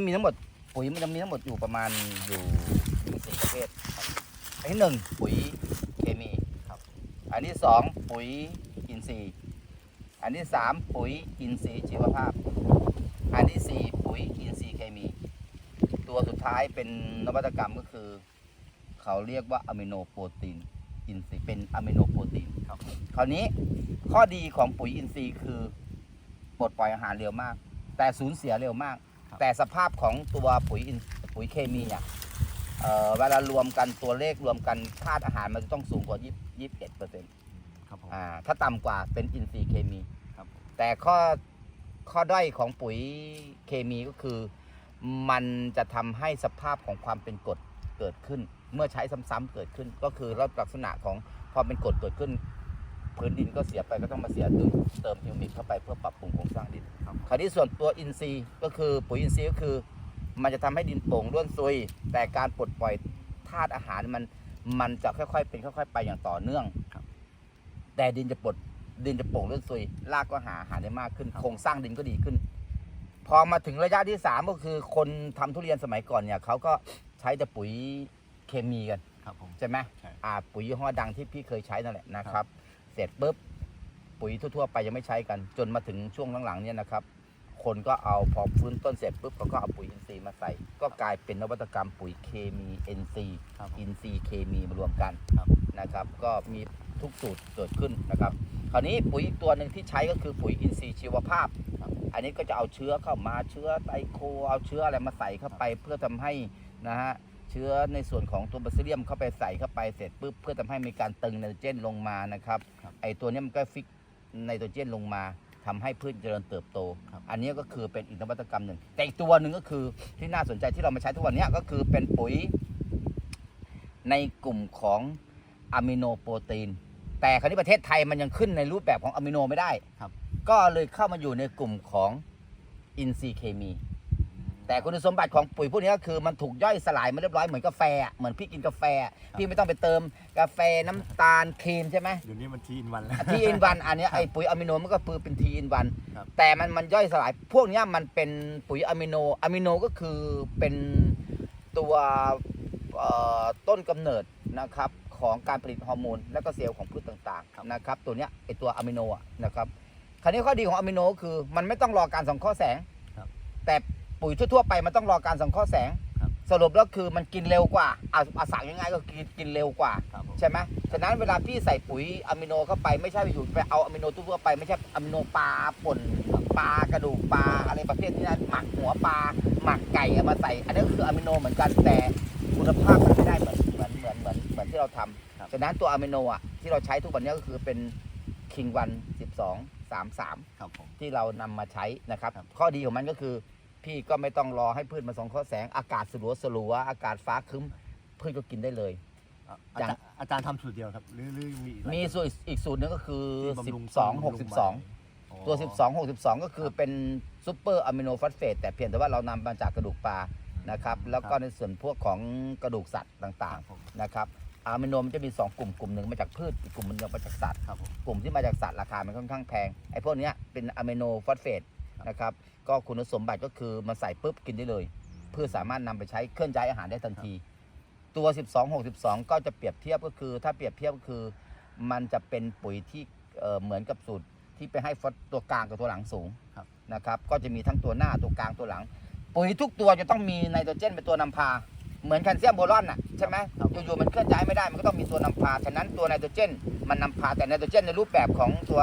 จะมีทั้งหมดปุ๋ยมันจะมีทั้งหมดอยู่ประมาณอยู่สี่ประเภทครับอันที่หนึ่งปุ๋ยเคมีครับ อันที่สองปุ๋ยอินทรีย์ อันที่สามปุ๋ยอินทรีย์ชีวภาพ อันที่สี่ปุ๋ยอินทรีย์เคมี ตัวสุดท้ายเป็นนวัตกรรมก็คือ เขาเรียกว่าอะมิโนโปรตีนอินทรีย์เป็นอะมิโนโปรตีนครับคราวนี้ข้อดีของปุ๋ยอินทรีย์คือปลดปล่อยอาหารเร็วมาก แต่สูญเสียเร็วมาก แต่สภาพของตัวปุ๋ยอินปุ๋ยเคมีเนี่ยเอ่อเวลารวมกันตัวเลขรวมกันธาตุอาหารมันจะต้องสูงกว่ายี่สิบเอ็ดเปอร์เซ็นต์ครับผม อ่าถ้าต่ำกว่าเป็นอินทรีย์เคมี ครับผมแต่ข้อข้อด้อยของปุ๋ยเคมีก็คือ มันจะทำให้สภาพของความเป็นกรดเกิดขึ้น เมื่อใช้ซ้ำๆเกิดขึ้น ก็คือลักษณะของความเป็นกรดเกิดขึ้น พื้นดินก็เสียไปก็ต้องมาเสียเติมเติมฮิวมิกเข้าไปเพื่อปรับปรุงโครงสร้างดินครับคราวนี้ส่วนตัวอินทรีย์ก็คือปุ๋ยอินทรีย์ก็คือ มันจะทำให้ดินโป่งร่วนซุย แต่การปลดปล่อยธาตุอาหารมันมันจะค่อยๆ เป็นค่อย ๆ ไปอย่างต่อเนื่องครับ แต่ดินจะปลดดินจะโป่งร่วนซุยรากก็หาอาหารได้มากขึ้นครับโครงสร้างดินก็ดีขึ้น พอมาถึงระยะที่สามก็คือ คนทำทุเรียนสมัยก่อนเนี่ยเขาก็ใช้แต่ปุ๋ยเคมีกันครับผมใช่ไหมใช่ อ่าปุ๋ยยี่ห้อดังที่พี่เคยใช้นั่นแหละนะครับเส ร็จปุ๊บปุ๋ยทั่วๆไปยังไม่ใช้กัน จนมาถึงช่วงหลังๆเนี่ยนะครับ คนก็เอาพอฟื้นต้นเสร็จปุ๊บเขาก็เอาปุ๋ยอินทรีย์มาใส่ ก็กลายเป็นนวัตกรรมปุ๋ยเคมี NC ครับผมอินทรีย์เคมีมารวมกันครับนะครับ ก็มีทุกสูตรเกิดขึ้นนะครับ คราวนี้ปุ๋ยอีกตัวหนึ่งที่ใช้ก็คือปุ๋ยอินทรีย์ชีวภาพครับอันนี้ก็จะเอาเชื้อเข้ามาเชื้อไตโคเอาเชื้ออะไรมาใส่เข้าไปเพื่อทำให้นะฮะ เชื้อในส่วนของตัวแบคทีเรียมเข้าไปใส่เข้าไปเสร็จปุ๊บเพื่อทำให้มีการตึงไนโตรเจนลงมานะครับครับไอตัวเนี้ยมันก็ฟิกไนโตรเจนลงมาทำให้พืชเจริญเติบโตครับอันนี้ก็คือเป็นอีกนวัตกรรมหนึ่ง แต่อีกตัวหนึ่งก็คือที่น่าสนใจที่เรามาใช้ทุกวันเนี้ยก็คือเป็นปุ๋ยในกลุ่มของอะมิโนโปรตีน แต่คราวนี้ประเทศไทยมันยังขึ้นในรูปแบบของอะมิโนไม่ได้ครับก็เลยเข้ามาอยู่ในกลุ่มของอินทรีย์เคมี แต่คุณสมบัติของปุ๋ยพวกนี้ก็คือมันถูกย่อยสลายมาเรียบร้อยเหมือนกาแฟอะเหมือนพี่กินกาแฟอะพี่ไม่ต้องไปเติมกาแฟน้ำตาลครีมใช่ไหม เดี๋ยวนี้มันทีอินวันแล้ว ทีอินวันอันเนี้ยไอปุ๋ยอะมิโนมันก็คือเป็นทีอินวันครับ แต่มันมันย่อยสลายพวกเนี้ยมันเป็นปุ๋ยอะมิโนอะมิโนก็คือเป็นตัวเอ่อต้นกำเนิดนะครับของการผลิตฮอร์โมนและก็เซลล์ของพืชต่างครับๆนะครับตัวเนี้ยไอตัวอะมิโนอะนะครับคราวนี้ข้อดีของอะมิโนก็คือมันไม่ต้องรอการสังเคราะห์แสง ครับ แต่ ปุ๋ยทั่วๆไปมันต้องรอการสังเคราะห์แสง ครับสรุปแล้วคือมันกินเร็วกว่าเอาเอาสั่งง่ายๆก็กินกินเร็วกว่า ครับผม ใช่ไหมฉะนั้นเวลาพี่ใส่ปุ๋ยอะมิโนเข้าไปไม่ใช่ไปอยู่ไปเอาอะมิโนทั่วๆไปไม่ใช่อะมิโนปลาป่นปลากระดูกปลาอะไรประเภทนี้นะหมักหัวปลาหมักไก่เอามาใส่ อันนี้ก็คืออะมิโนเหมือนกันแต่คุณภาพมันไม่ได้เหมือนเหมือนเหมือนเหมือนเหมือนที่เราทครับำฉะนั้นตัวอะมิโนอะที่เราใช้ทุกวันนี้ก็คือเป็นคิงวัน12 33 ครับผม ที่เรานำมาใช้นะครับ ครับ ข้อดีของมันก็คือ พี่ก็ไม่ต้องรอให้พืชมาส่องข้อแสง อากาศสลัวสลัวๆอากาศฟ้าครึ้มพืชก็กินได้เลย อะออาย่างจารย์อาจารย์ทำสูตรเดียวครับ หรือหรือมีอีกหลายมีสูตรอีกสูตรหนึงก็คือ ที่บำรุง12 บำรุงใบ62ตัว 12 62 ก็คือเป็นซูเปอร์อะมิโนฟอสเฟตแต่เพียงแต่ว่าเรานำมาจากกระดูกปลานะครับ แล้วก็ในส่วนพวกของกระดูกสัตว์ต่างครับผมๆนะครับอะมิโนมันจะมี 2 กลุ่มกลุ่มหนึ่งมาจากพืชอีกกลุ่มหนึงมาจากสัตว์ ครับผมกลุ่มที่มาจากสัตว์ราคามันค่อนข้างแพงไอ้พวกเนี้ยเป็นอะมิโนฟอสเฟต นะครับก็คุณสมบัติก็คือมาใส่ปุ๊บกินได้เลย เพื่อสามารถนำไปใช้เคลื่อนย้ายอาหารได้ทันที ตัว 12 62 ก็จะเปรียบเทียบก็คือ ถ้าเปรียบเทียบก็คือ มันจะเป็นปุ๋ยที่เอ่อเหมือนกับสูตรที่ไปให้ฟอสตัวกลางกับตัวหลังสูงครับนะครับก็จะมีทั้งตัวหน้าตัวกลางตัวหลัง ปุ๋ยทุกตัวจะต้องมีไนโตรเจนเป็นตัวนำพา เหมือนแคลเซียมโบรอนน่ะใช่ไหมครับอยู่ๆมันเคลื่อนย้ายไม่ได้มันก็ต้องมีตัวนำพาฉะนั้นตัวไนโตรเจนมันนำพาแต่ไนโตรเจนในรูปแบบของตัว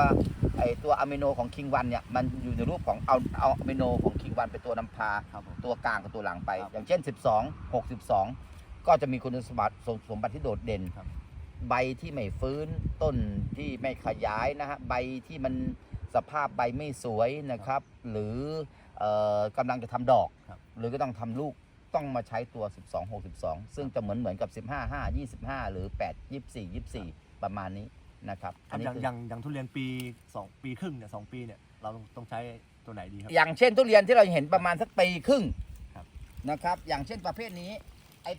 ไอตัวอะมิโนของคิงวันเนี่ยมันอยู่ในรูปของเอาเอาอะมิโนของคิงวันเป็นตัวนำพา ครับผม ตัวกลางกับตัวหลังไป ครับอย่างเช่น 12 62 ก็จะมีคุณสมบัติสมสมบัติที่โดดเด่น ครับ ใบที่ไม่ฟื้นต้นที่ไม่ขยายนะฮะใบที่มันสภาพใบไม่สวยนะครับ หรือเอ่อกำลังจะทำดอก ครับ หรือก็ต้องทำลูกต้องมาใช้ตัว 12 62 ซึ่งจะเหมือนเหมือนกับ 15 5 25 หรือ 8 24 24 ประมาณนี้ นะครับอันนี้อย่างคืออย่างอย่างทุเรียนปีสองปีครึ่งเนี่ยสองปีเนี่ยเราต้องต้องใช้ตัวไหนดีครับ อย่างเช่นทุเรียนที่เราเห็นประมาณสักปีครึ่งครับ นะครับ อย่างเช่นประเภทนี้ ไอ้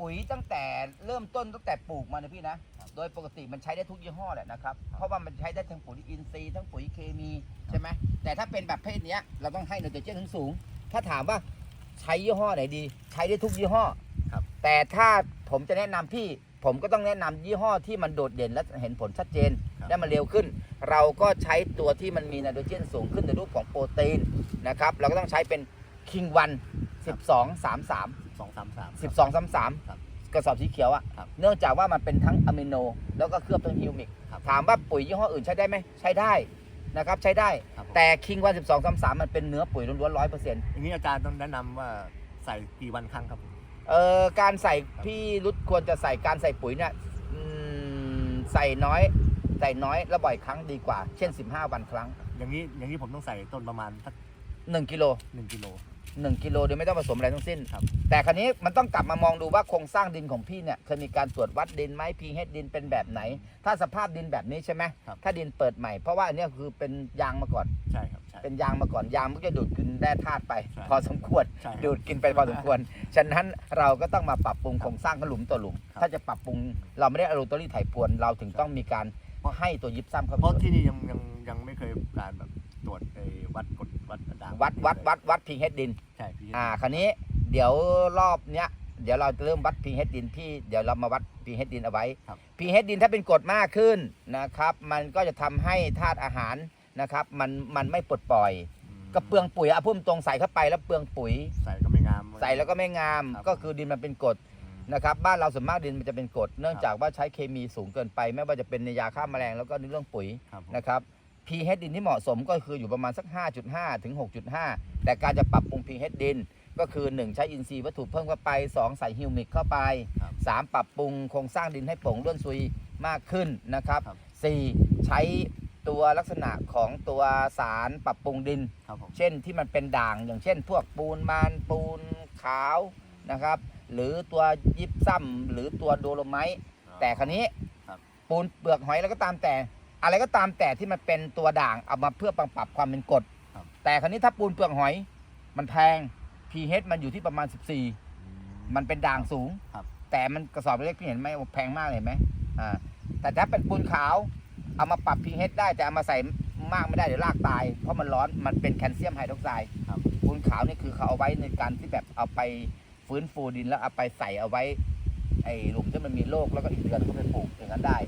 ปุ๋ยตั้งแต่เริ่มต้นตั้งแต่ปลูกมานะพี่นะ โดยปกติมันใช้ได้ทุกยี่ห้อแหละนะครับ เพราะว่ามันใช้ได้ทั้งปุ๋ยอินทรีย์ทั้งปุ๋ยเคมีใช่ไหมแต่ถ้าเป็นแบบเพศเนี้ยเราต้องให้ไนโตรเจนสูงๆถ้าถามว่าใช้ยี่ห้อไหนดี ใช้ได้ทุกยี่ห้อ ครับ แต่ถ้าผมจะแนะนำพี่ ผมก็ต้องแนะนำยี่ห้อที่มันโดดเด่นและเห็นผลชัดเจนครับและมันเร็วขึ้น เราก็ใช้ตัวที่มันมีไนโตรเจนสูงขึ้นในรูปของโปรตีนนะครับเราก็ต้องใช้เป็นคิงวัน12 33สองสามสาม12 33ครับกระสอบสีเขียวอะครับเนื่องจากว่ามันเป็นทั้งอะมิโน แล้วก็เคลือบทั้งฮิวมิกครับถามว่าปุ๋ยยี่ห้ออื่นใช้ได้ไหมใช้ได้นะครับใช้ได้ครับผมแต่คิงวัน12 33มันเป็นเนื้อปุ๋ยล้วนๆร้อยเปอร์เซ็นต์อย่างนี้อาจารย์ต้องแนะนำว่าใส่กี่วันครั้งครับผม เอ่อการใส่พี่รุดควรจะใส่การใส่ปุ๋ยเนี่ยอืมใส่น้อย ใส่น้อยและบ่อยครั้งดีกว่า เช่น 15 วันครั้ง อย่างนี้อย่างนี้ผมต้องใส่ต้นประมาณสัก1กิโลหนึ่งกิโล 1กิโลโดยไม่ต้องผสมอะไรทั้งสิ้นครับ แต่คราวนี้มันต้องกลับมามองดูว่าโครงสร้างดินของพี่เนี่ยเคยมีการตรวจวัดดินไหมพีเฮดดินเป็นแบบไหน ถ้าสภาพดินแบบนี้ใช่ไหมครับ ถ้าดินเปิดใหม่เพราะว่าอันเนี้ยคือเป็นยางมาก่อน ใช่ครับใช่ เป็นยางมาก่อนยางมันก็จะดูดกินแร่ธาตุไป ใช่พอสมควรใช่ครับดูดกินไปพอสมควร ฉะนั้นเราก็ต้องมาปรับปรุงโครงสร้างขหลุมต่อหลุม ครับ ถ้าจะปรับปรุงเราไม่ได้เอาโรตอรี่ไถพรวนเราถึงต้องมีการให้ตัวยิบซ้ำเข้าไปเพราะด้วยที่นี่ยังยังยังไม่เคยการแบบตรวจไอ้วัดกดวัดด่างวัดวัดวัดวัดพีเฮดดิน ใช่พี่ อ่าคราวนี้เดี๋ยวรอบเนี้ยเดี๋ยวเราจะเริ่มวัดพีเฮดดินพี่เดี๋ยวเรามาวัดพีเฮดดินเอาไว้พีเฮดดินถ้าเป็นกรดมากขึ้นนะครับ มันก็จะทำให้ธาตุอาหาร นะครับมันมันไม่ปลดปล่อยมก็เปลืองปุ๋ยอะพุ่มตรงใส่เข้าไปแล้วเปลืองปุ๋ย ใส่ก็ไม่งาม ใส่แล้วก็ไม่งาม ครับ ก็คือดินมันเป็นกรดอืมนะครับบ้านเราส่วนมากดินมันจะเป็นกรดเนื่องจากว่าใช้เคมีสูงเกินไป ไม่ว่าจะเป็นในยาฆ่าแมลงแล้วก็ในเรื่องปุ๋ยครับผมนะครับ pH ดินที่เหมาะสมก็คืออยู่ประมาณสัก 5.5 ถึง 6.5 แต่การจะปรับปรุง pH ดิน ก็คือ 1 ใช้อินทรีย์วัตถุเพิ่มเข้าไป 2 ใส่ฮิวมิกเข้าไป ครับ3 ปรับปรุงโครงสร้างดินให้โปร่งร่วนซุยมากขึ้นนะครับ ครับ 4 ใช้ ตัวลักษณะของตัวสารปรับปรุงดิน ครับผม เช่นที่มันเป็นด่างอย่างเช่น พวกปูนมานปูนขาวนะครับ หรือตัวยิบซ้ำหรือตัวโดโลไมต์แต่คราวนี้ครับ ปูนเปลือกหอยแล้วก็ตามแต่ อะไรก็ตามแต่ที่มันเป็นตัวด่างเอามาเพื่อปรับความเป็นกรดครับ แต่คราวนี้ถ้าปูนเปลือกหอย มันแพง pH มันอยู่ที่ประมาณ 14 อืม มันเป็นด่างสูง ครับแต่มันกระสอบเล็กๆที่เห็นไหมว่าแพงมากเลยเห็นไหมอ่า แต่ถ้าเป็นปูนขาว เอามาปรับ pH ได้แต่เอามาใส่มากไม่ได้เดี๋ยวรากตาย เพราะมันร้อนมันเป็นแคลเซียมไฮดรอกไซด์ครับ ปูนขาวนี่คือเขาเอาไว้ในการที่แบบเอาไปฟื้นฟูดินแล้วเอาไปใส่เอาไว้ไอ้หลุมที่มันมีโรคแล้วก็อีกเดือนก็ไปปลูกอย่างนั้นได้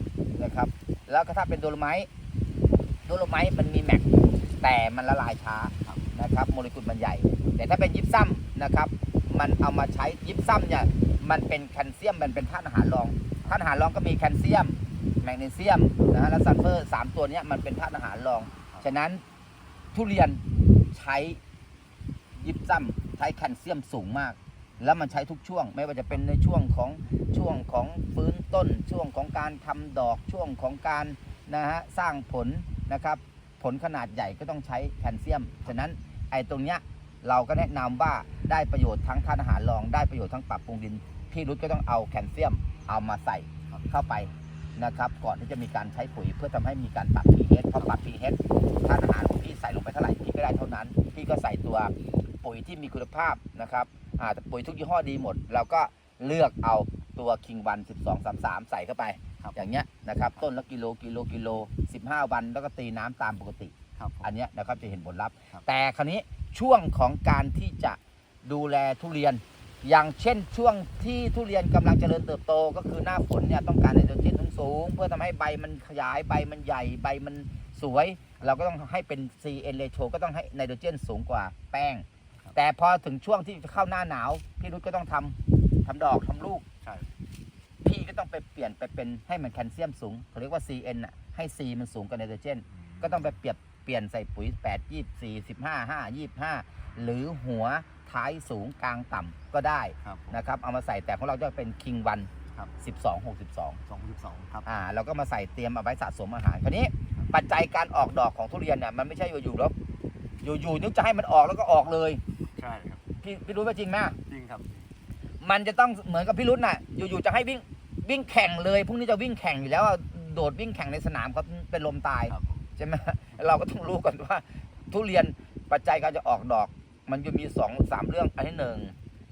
นะครับ แล้วก็ถ้าเป็นโดโลไมต์โดโลไมต์มันมีแม็กแต่มันละลายช้าครับนะครับโมเลกุลมันใหญ่ แต่ถ้าเป็นยิปซัมนะครับ มันเอามาใช้ยิปซัมเนี่ยมันเป็นแคลเซียมมันเป็นธาตุอาหารรองธาตุอาหารรองก็มีแคลเซียม แมกนีเซียมนะฮะและซัลเฟอร์สามตัวนี้มันเป็นธาตุอาหารรอง ฉะนั้นทุเรียนใช้ยิปซัมใช้แคลเซียมสูงมาก แล้วมันใช้ทุกช่วง ไม่ว่าจะเป็นในช่วงของช่วงของฟื้นต้น ช่วงของการทำดอกช่วงของการนะฮะสร้างผลนะครับ ผลขนาดใหญ่ก็ต้องใช้แคลเซียม ฉะนั้นไอ้ตรงเนี้ยเราก็แนะนำว่าได้ประโยชน์ทั้งธาตุอาหารรอง ได้ประโยชน์ทั้งปรับปรุงดิน พี่รุดก็ต้องเอาแคลเซียมเอามาใส่เข้าไป นะครับ ก่อนที่จะมีการใช้ปุ๋ยเพื่อทำให้มีการปรับ pH พอปรับ pH ธาตุอาหารของพี่ใส่ลงไปเท่าไหร่พี่ก็ได้เท่านั้น พี่ก็ใส่ตัวปุ๋ยที่มีคุณภาพนะครับอ่าแต่ปุ๋ยทุกยี่ห้อดีหมด เราก็เลือกเอาตัวคิงวัน 12 33 ใส่เข้าไปครับอย่างเงี้ยนะครับ ต้นละกิโลกิโลกิโล 15 วัน แล้วก็ตีน้ำตามปกติครับผมอันเนี้ยนะครับจะเห็นผลลัพธ์ครับแต่คราวนี้ช่วงของการที่จะดูแลทุเรียน อย่างเช่นช่วงที่ทุเรียนกำลังเจริญเติบโต ก็คือหน้าฝนเนี่ยต้องการไนโตรเจนสูงๆเพื่อทำให้ใบมันขยายใบมันใหญ่ใบมันสวย เราก็ต้องให้เป็น CN ratio ก็ต้องให้ไนโตรเจนสูงกว่าแป้งครับแต่พอถึงช่วงที่จะเข้าหน้าหนาวพี่รุ้ก็ต้องทำทำดอกทำลูกใช่พี่ก็ต้องไปเปลี่ยนไปเป็นให้มันแคลเซียมสูงเขาเรียกว่า CN อะให้ C มันสูงกว่าไนโตรเจนก็ต้องไปเปรียบเปลี่ยนใส่ปุ๋ย8 24 15 5 25 หรือหัว ท้ายสูงกลางต่ำก็ได้ครับผม นะครับ เอามาใส่แต่ของเราจะเป็นคิงวันครับ12 62สองสิบสองครับ อ่าเราก็มาใส่เตรียมเอาไว้สะสมอาหารคราวนี้ปัจจัยการออกดอกของทุเรียนเนี่ยมันไม่ใช่อยู่ๆแล้วอยู่ๆนึกจะให้มันออกแล้วก็ออกเลยใช่ครับ พี่พี่รู้ว่าจริงไหมจริงครับ มันจะต้องเหมือนกับพี่รุ่นน่ะอยู่ๆจะให้วิ่งวิ่งแข่งเลยพรุ่งนี้จะวิ่งแข่งอยู่แล้วอะโดดวิ่งแข่งในสนามครับเป็นลมตายครับผม ใช่ไหมเราก็ต้องรู้ก่อนว่า ทุเรียนปัจจัยการจะออกดอก มันจะมีสองสามเรื่องอันที่หนึ่ง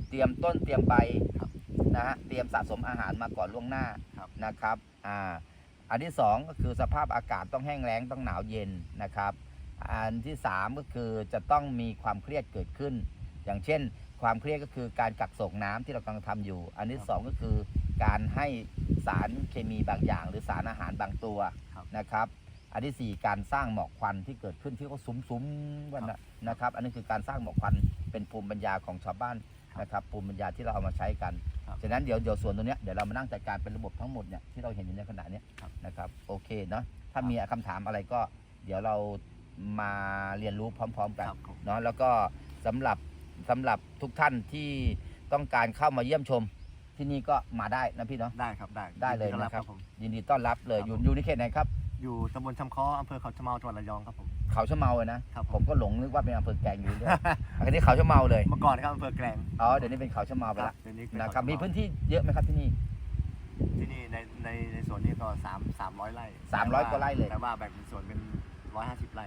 เตรียมต้นเตรียมใบครับนะฮะเตรียมสะสมอาหารมาก่อนล่วงหน้าครับนะครับอ่าอันที่สองก็คือสภาพอากาศต้องแห้งแล้งต้องหนาวเย็นนะครับ อันที่สามก็คือจะต้องมีความเครียดเกิดขึ้น อย่างเช่น ความเครียดก็คือการกักส่งน้ำที่เรากำลังทำอยู่ อันที่สองก็คือการให้สารเคมีบางอย่าง หรือสารอาหารบางตัวครับนะครับ อันที่สี่การสร้างหมอกควันที่เกิดขึ้นที่เขาซุ้มๆกันนะนะครับ อันนี้คือการสร้างหมอกควันเป็นภูมิปัญญาของชาวบ้านครับนะครับภูมิปัญญาที่เราเอามาใช้กันครับฉะนั้นเดี๋ยวเดี๋ยวส่วนตรงเนี้ยเดี๋ยวเรามานั่งจัดการเป็นระบบทั้งหมดเนี่ยที่เราเห็นอยู่ในขณะเนี้ยครับนะครับโอเคเนาะถ้าครับมีคำถามอะไรก็ เดี๋ยวเรามาเรียนรู้พร้อม ๆ กันครับผมเนาะแล้วก็สำหรับสำหรับทุกท่านที่ต้องการเข้ามาเยี่ยมชมที่นี่ก็มาได้นะพี่เนาะได้ครับได้ได้เลยนนะครับผมยินดีต้อนรับเลยครับอยู่ผมอยู่ในเขตไหนครับ อยู่ตำบลชำค้ออำเภอเขาชะเมาจังหวัดระยองครับผม เขาชะเมาเลยนะครับผมผมก็หลงนึกว่าเป็นอำเภอแกลงอยู่ด้วยอันนี้เขาชะเมาเลย เมื่อก่อนครับอำเภอแกลงอ๋อ เดี๋ยวนี้เป็นเขาชะเมาไปครัละบเดี๋ยวนี้เป็นะครับเขาชะมีเาพื้นที่เยอะไหมครับที่นี่ ที่นี่ในในในส่วนนี้ก็สามสามร้อยไร่300กว่าไร่เลย แต่ว่าแบ่งเป็นส่วนเป็นร้อยห้าสิบไร่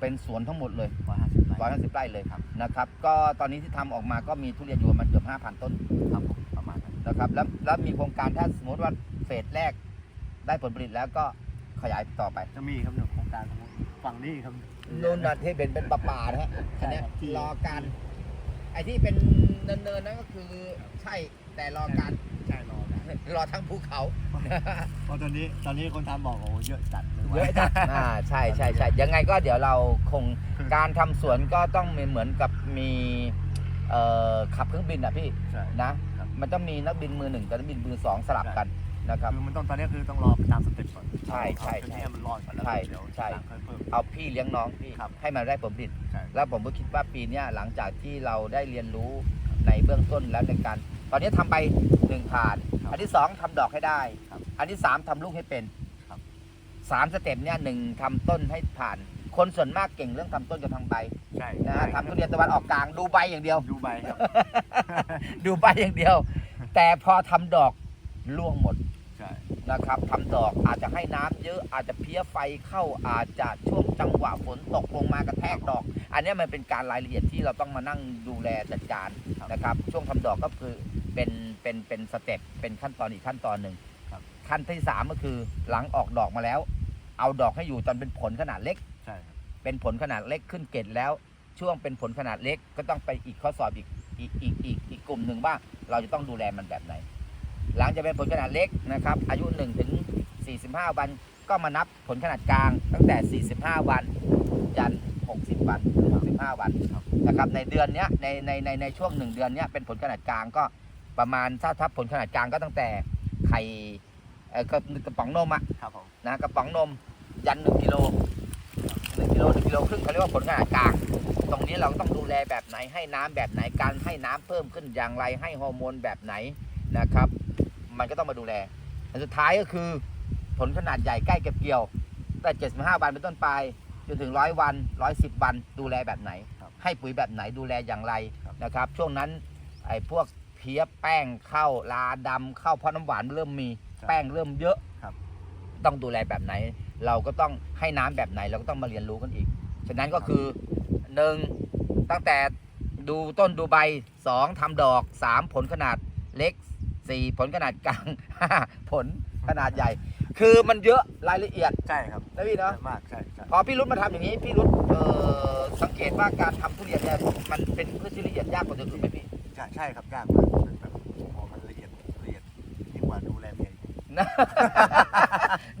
เป็นสวนทั้งหมดเลยร้อยห้าสิบไร่ร้อยห้าสิบไร่เลยครับนะครับ ก็ตอนนี้ที่ทำออกมาก็มีทุเรียนอยู่ประมาณเกือบห้าพันต้นครับผมประมาณนั้นนะครับ แล้วแล้วมีโครงการถ้าสมมติว่าเฟสแรกได้ผลผลิตแล้วก็ ขยายต่อไป จะมีครับเนี่ยโครงการของฝั่งนี้ครับ นู่นน่ะที่เป็นเป็นป่าป่าๆนะฮะอันเนี้ยใช่ครับที่รอการ ไอ้ที่เป็นเนินๆนั่นก็คือใช่แต่รอการใช่รอกันรอทั้งภูเขา เพราะตอนนี้ตอนนี้คนทำบอกโอ้โหเยอะจัดเลยเยอะจัดอ่าใช่ใช่ใช่ยังไงก็เดี๋ยวเราคงการทำสวนก็ต้องมีเหมือนกับมีเอ่อขับเครื่องบินอะพี่ใช่นะมันต้องมีนักบินมือหนึ่งกับนักบินมือสองสลับกันนะครับ คือมันต้องตอนนี้คือต้องรอไปตามสเต็ปก่อน ใช่ใช่เอาใช่จุดนี้ให้มันรอดก่อนแล้วใช่เดี๋ยวใช่ หลังค่อยเพิ่ม เอาพี่เลี้ยงน้องพี่ครับให้มันได้ผลผลิตใช่ แล้วผมก็คิดว่าปีเนี้ยหลังจากที่เราได้เรียนรู้ในเบื้องต้นแล้วในการ ตอนนี้ทำไปหนึ่งผ่านครับอันที่สองทำดอกให้ได้ ครับอันที่สามทำลูกให้เป็นครับ สามสเต็ปเนี่ยหนึ่งทำต้นให้ผ่าน คนส่วนมากเก่งเรื่องทำต้นกับทำใบใช่นะฮะทำทุเรียนตะวันออกกลางดูใบอย่างเดียว ดูใบครับ ดูใบอย่างเดียว แต่พอทำดอกร่วงหมดใช่ นะครับทำดอกอาจจะให้น้ำเยอะอาจจะเพี้ยไฟเข้าอาจจะช่วงจังหวะฝนตกลงมากระแทกดอก อันเนี้ยมันเป็นการรายละเอียดที่เราต้องมานั่งดูแลจัดการครับนะครับ ช่วงทำดอกก็คือเป็นเป็นเป็นสเต็ปเป็นขั้นตอนอีกขั้นตอนหนึ่งครับขั้นที่สามก็คือหลังออกดอกมาแล้ว เอาดอกให้อยู่จนเป็นผลขนาดเล็กใช่ครับเป็นผลขนาดเล็กขึ้นเกล็ดแล้ว ช่วงเป็นผลขนาดเล็กก็ต้องไปอีกข้อสอบอีกอีกอีกอีกอีกกลุ่มหนึ่งว่าเราจะต้องดูแลมันแบบไหน หลังจากเป็นผลขนาดเล็กนะครับ อายุ 1 ถึง 45 วัน ก็มานับผลขนาดกลาง ตั้งแต่ 45 วันยัน60 วันหรือ65 วันนะครับ ในเดือนเนี้ยในในในในช่วง 1 เดือนเนี้ยเป็นผลขนาดกลางก็ประมาณถ้าถ้าผลขนาดกลางก็ตั้งแต่ไข่เอ่อกระกระป๋องนมอะครับผมนะกระป๋องนมยันหนึ่งกิโลหนึ่งกิโลหนึ่งกิโลครึ่งเขาเรียกว่าผลขนาดกลาง ตรงนี้เราต้องดูแลแบบไหนให้น้ำแบบไหนการให้น้ำเพิ่มขึ้นอย่างไรให้ฮอร์โมนแบบไหนนะครับ มันก็ต้องมาดูแลอันสุดท้ายก็คือผลขนาดใหญ่ใกล้เก็บเกี่ยวแต่75 วันเป็นต้นไปจนถึงร้อยวัน 110 วันดูแลแบบไหนครับให้ปุ๋ยแบบไหนดูแลอย่างไรครับนะครับ ช่วงนั้นไอ้พวกเพี้ยแป้งเข้าลาดำเข้าเพราะน้ำหวานเริ่มมีแป้งเริ่มเยอะครับต้องดูแลแบบไหน เราก็ต้องให้น้ำแบบไหน เราก็ต้องมาเรียนรู้กันอีก ฉะนั้นก็คือหนึ่งตั้งแต่ดูต้นดูใบสองทำดอกสามผลขนาดเล็ก สี่ผลขนาดกลางห้าผลขนาดใหญ่ คือมันเยอะรายละเอียดใช่ครับนะพี่เยเนาะอะมากใช่ใช่พอพี่รุ้มาทำอย่างนี้พี่รุ้เอ่อสังเกตว่าการทำทุเรียนเนี่ยมันเป็นพืชที่ละเอียดยากกว่าตัวอื่นไหมพี่ ใช่ใช่ครับยากมากมันแบบโอ้มันละเอียดละเอียดยิ่งกว่าดูแลเมียอีกนะ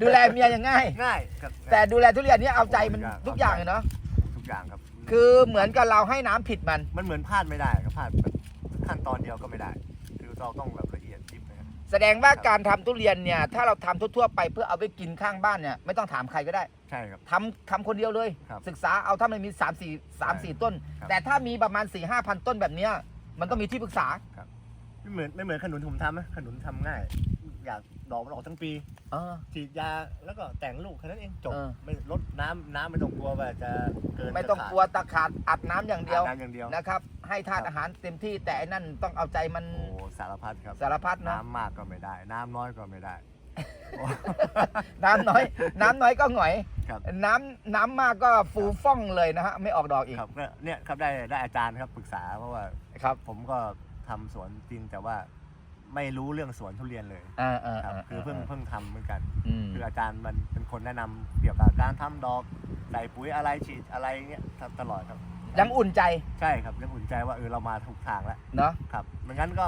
ดูแลเมียยังง่าย ง่ายครับแต่ดูแลทุเรียนเนี่ยเอาใจมันทุกอย่างเลยเนาะทุกอย่างครับคือเหมือนกับเราให้น้ำผิดมัน มันเหมือนพลาดไม่ได้ครับพลาดแบบขั้นตอนเดียวก็ไม่ได้คือเราต้องแบบ แสดงว่าครับการทำทุเรียนเนี่ยถ้าเราทำทั่วๆไปเพื่อเอาไปกินข้างบ้านเนี่ยไม่ต้องถามใครก็ได้ใช่ครับ ทำทำคนเดียวเลย ครับศึกษาเอาถ้ามันมี3 4 3 4 ต้น ครับแต่ถ้ามีประมาณ4 5พันต้นแบบเนี้ยมันต้องมีที่ปรึกษา ไม่เหมือนไม่เหมือนขนุนผมทำนะขนุนทำง่าย อยากดอกมันออกทั้งปีเออฉีดยาแล้วก็แต่งลูกแค่นั้นเองจบเออ ไม่ลดน้ำน้ำไม่ต้องกลัวว่าจะเกินไม่ต้องจะขาดกลัวตะขาดอัดน้ำอย่างเดียวน้ำอย่างเดียวนะครับ ให้ธาตุครับอาหารเต็มที่แต่ไอ้นั่นต้องเอาใจมันโอ้สารพัดครับ สารพัดเนอะน้ำมากก็ไม่ได้ น้ำน้อยก็ไม่ได้โอ้น้ำน้อย น้ำน้อยก็หงอย ครับ น้ำน้ำมากก็ฟูฟ่องเลยนะฮะไม่ออกดอกอีกครับก็เนี่ยครับได้ได้อาจารย์ครับปรึกษาเพราะว่าครับ ผมก็ทำสวนจริงแต่ว่า ไม่รู้เรื่องสวนทุเรียนเลยอ่าอ่าครับอ่าคือเพิ่งเพิ่งทำเหมือนกันอืมคืออาจารย์มันเป็นคนแนะนำเกี่ยวกับการทำดอกใส่ปุ๋ยอะไรฉีดอะไรเงี้ยทำตลอดครับ ยังอุ่นใจใช่ครับยังอุ่นใจว่าเออเรามาถูกทางแล้วเนาะครับไม่งั้นก็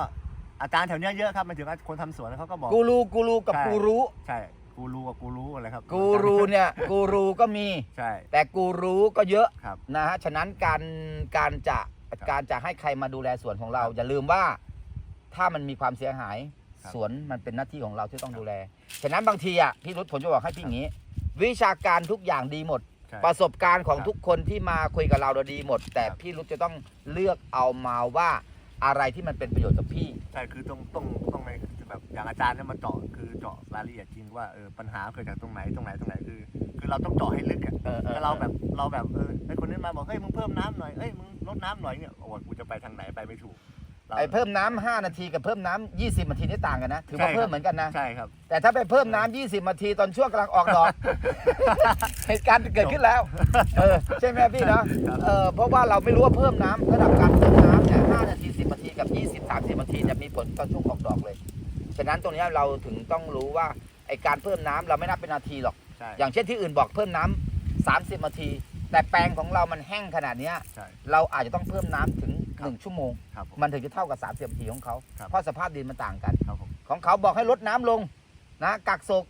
อาจารย์แถวเนี้ยเยอะครับหมายถึงว่าคนทำสวนเขาก็บอก กูรูกูรูกับใช่ กูรู้ ใช่กูรู้กับกูรู้อะไรครับกูรูเนี่ยกูรูก็มี ใช่แต่กูรู้ก็เยอะครับ นะฮะฉะนั้นการการจะครับการจะให้ใครมาดูแลสวนของเราครับอย่าลืมว่า ถ้ามันมีความเสียหาย ครับ สวนมันเป็นหน้าที่ของเราที่ต้องครับดูแล ฉะนั้นบางทีอะพี่รุธผมจะบอกให้พี่อย่างนี้ วิชาการทุกอย่างดีหมด ใช่ ประสบการณ์ของครับทุกคนที่มาคุยกับเราเราดีหมด แต่ครับ พี่รุธจะต้องเลือกเอามาว่าอะไรที่มันเป็นประโยชน์กับพี่ ใช่คือต้องต้องต้องในแบบอย่างอาจารย์เนี่ยมาเจาะคือเจาะรายละเอียดจริงว่าเออปัญหาเกิดจากตรงไหนตรงไหนตรงไหนคือ คือเราต้องเจาะให้ลึกอะเออเออ ถ้าเราแบบเราแบบเออไอ้คนนี้มาบอกเฮ้ยมึงเพิ่มน้ำหน่อยเอ้ยมึงลดน้ำหน่อยเนี่ยโอ้โหกูจะไปทางไหนไปไม่ถูกรา ไอ้เพิ่มน้ำ5นาทีกับเพิ่มน้ำ20นาทีนี่ต่างกันนะ ถือว่าใช่ครับ เพิ่มเหมือนกันนะ ใช่ครับ แต่ถ้าไปเพิ่มน้ำ20นาทีตอนช่วงกำลังออกดอก เหตุการณ์เกิดขึ้นแล้ว เออใช่ไหมพี่เนาะครับเออเพราะว่าเราไม่รู้ว่าเพิ่มน้ำระดับการเพิ่มน้ำเนี่ย5นาที10นาทีกับ20 30นาทีจะมีผลตอนช่วงออกดอกเลย ฉะนั้นตรงเนี้ยเราถึงต้องรู้ว่าไอการเพิ่มน้ำเราไม่นับเป็นนาทีหรอก ใช่อย่างเช่นที่อื่นบอกเพิ่มน้ำ30 นาที แต่แปลงของเรามันแห้งขนาดเนี้ย ใช่ เราอาจจะต้องเพิ่มน้ำถึง ครับ1ชั่วโมง ครับผมมันถึงจะเท่ากับ30นาทีของเขาครับ เพราะสภาพดินมันต่างกัน ครับผมของเขาบอกให้ลดน้ำลงนะกักโศก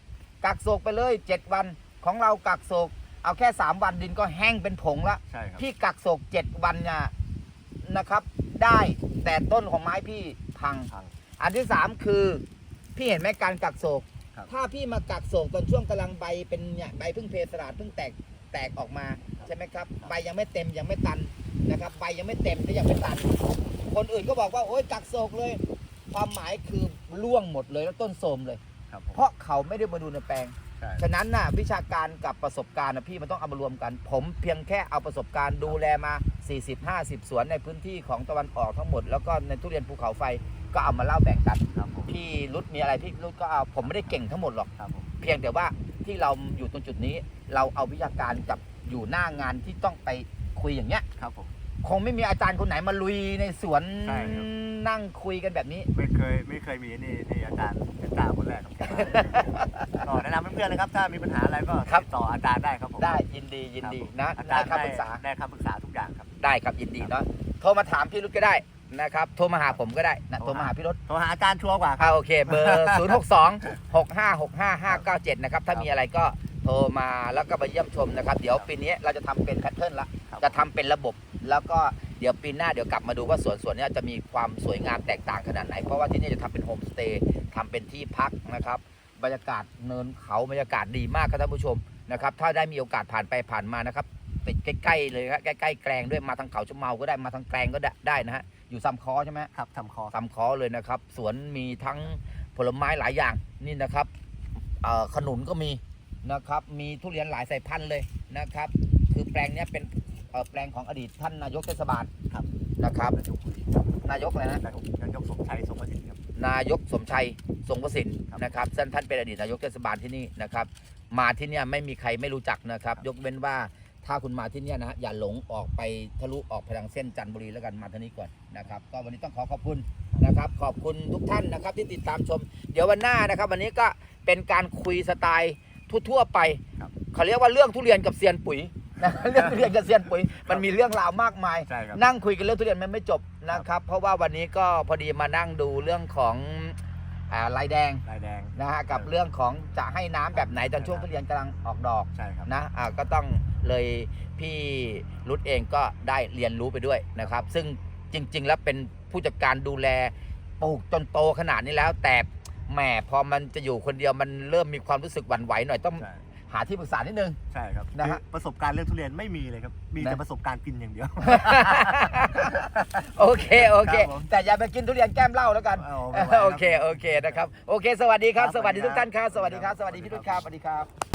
กักโศกไปเลย 7 วันของเรากักโศกเอาแค่ 3 วันดินก็แห้งเป็นผงละใช่ครับ พี่กักโศก 7 วันเนี่ยนะครับ ได้แต่ต้นของไม้พี่พัง พัง อันที่ 3 คือ พี่เห็นไหมการกักโศก ครับ ถ้าพี่มากักโศกตอนช่วงกำลังใบเป็นเนี่ยใบเพิ่งเพสลาดเพิ่งแตกแตกออกมาใช่ไหมครับใบยังไม่เต็มยังไม่ตัน นะครับใบยังไม่เต็มและยังไม่ตัน คนอื่นก็บอกว่าโอ๊ยกักโศกเลย ความหมายคือร่วงหมดเลยแล้วต้นโทรมเลย ครับผมเพราะเขาไม่ได้มาดูในแปลง ใช่ ฉะนั้นน่ะวิชาการกับประสบการณ์นะพี่มันต้องเอามารวมกัน ผมเพียงแค่เอาประสบการณ์ดูแลมา 40-50 สวนในพื้นที่ของตะวันออกทั้งหมด แล้วก็ในทุเรียนภูเขาไฟก็เอามาเล่าแบ่งกัน ครับผม พี่รุดมีอะไรพี่รุดก็เอาผมไม่ได้เก่งทั้งหมดหรอก ครับผม เพียงแต่ว่าที่เราอยู่ตรงจุดนี้ เราเอาวิชาการกับอยู่หน้างานที่ต้องไป คุยอย่างเงี้ยครับผม คงไม่มีอาจารย์คนไหนมาลุยในสวนใช่ครับ นั่งคุยกันแบบนี้ ไม่เคยไม่เคยมีนี่นี่อาจารย์เป็นตาคนแรกครับ ก็แนะนำเพื่อนๆนะครับ ถ้ามีปัญหาอะไรก็ครับ ติดต่ออาจารย์ได้ครับผมได้ยินดียินดีครับนะผมอาได้จารย์คำปรึกษา ได้คำปรึกษาทุกอย่างครับ ได้ครับยินดีเนาะโทรมาถามพี่รุดก็ได้นะครับโทรมาหาผมก็ได้นะโทโทรรหามาหาพี่รุดโทรหาอาจารย์ชัวร์กว่าครับ อ่าโอเค เบอร์ 0 6 2 6 5 6 5 5 9 7 นะครับ ถ้าครับมีอะไรก็โทรมาแล้วก็มาเยี่ยมชมนะครับ เดี๋ยวปีนี้เราจะทำเป็นแพทเทิร์นละครับ จะทำเป็นระบบ แล้วก็เดี๋ยวปีหน้าเดี๋ยวกลับมาดูว่าสวนสวนเนี้ยจะมีความสวยงามแตกต่างขนาดไหน เพราะว่าที่นี่จะทำเป็นโฮมสเตย์ทำเป็นที่พักนะครับ บรรยากาศเนินเขาบรรยากาศดีมากครับท่านผู้ชมนะครับ ถ้าได้มีโอกาสผ่านไปผ่านมานะครับติดใกล้ๆเลยครับใกล้ๆแกลงด้วยมาทางเขาชะเมาก็ได้มาทางแกลงก็ได้ได้นะฮะอยู่ซัมคอใช่ไหมครับทำคอตำคอเลยนะครับ สวนมีทั้งผลไม้หลายอย่างนี่นะครับเอ่อขนุนก็มีนะครับ มีทุเรียนหลายสายพันธุ์เลยนะครับ คือแปลงเนี้ยเป็นเอ่อ แปลงของอดีตท่านนายกเทศบาลครับนะครับ นายกคุยนายกอะไรนะ นายกนายกสมชัยสมประสิทธิ์ครับ นายกสมชัยทรงประสิทธิ์ครับนะครับซึ่งท่านเป็นอดีตนายกเทศบาลที่นี่นะครับ มาที่เนี่ยไม่มีใครไม่รู้จักนะครับครับ ยกเว้นว่าถ้าคุณมาที่เนี่ยนะฮะอย่าหลงออกไปทะลุออกไปทางเส้นจันทบุรีแล้วกันมาทางนี้ก่อนนะครับ ก็วันนี้ต้องขอขอบคุณนะครับ ขอบคุณทุกท่านนะครับที่ติดตามชม เดี๋ยววันหน้านะครับ วันนี้ก็เป็นการคุยสไตล์ทั่วๆไปครับเขาเรียกว่าเรื่องทุเรียนกับเซียนปุ๋ย นะ เรื่องทุเรียนกับเซียนปุ๋ยมันมีเรื่องราวมากมาย ใช่ครับ นั่งคุยกันเรื่องทุเรียนมันไม่จบนะครับ เพราะว่าวันนี้ก็พอดีมานั่งดูเรื่องของอ่าลายแดงลายแดง นะฮะกับเรื่องของจะให้น้ำแบบไหนตอนช่วงทุเรียนกำลังออกดอก ใช่ครับ นะอ่าก็ต้องเลยพี่รุดเองก็ได้เรียนรู้ไปด้วยนะครับ ซึ่งจริง ๆ แล้วเป็นผู้จัดการดูแลปลูกจนโตขนาดนี้แล้ว แต่แหมพอมันจะอยู่คนเดียวมันเริ่มมีความรู้สึกหวั่นไหวหน่อยต้องใช่ หาที่ปรึกษานิดนึง ใช่ครับนะฮะ คือประสบการณ์เรื่องทุเรียนไม่มีเลยครับ มีแต่นะประสบการณ์กินอย่างเดียว โอเคโอเค ครับผมแต่อย่าไปกินทุเรียนแก้มเหล้าแล้วกันเอาไม่ไหวครับโอเคโอเคนะครับโอเค สวัสดีครับ ครับสวัสดีสวัทุสกดีท่านครับครับสวัสดีครับสสวัวัสสดีดีพี่ครัรุบดครับสวัสดีครับ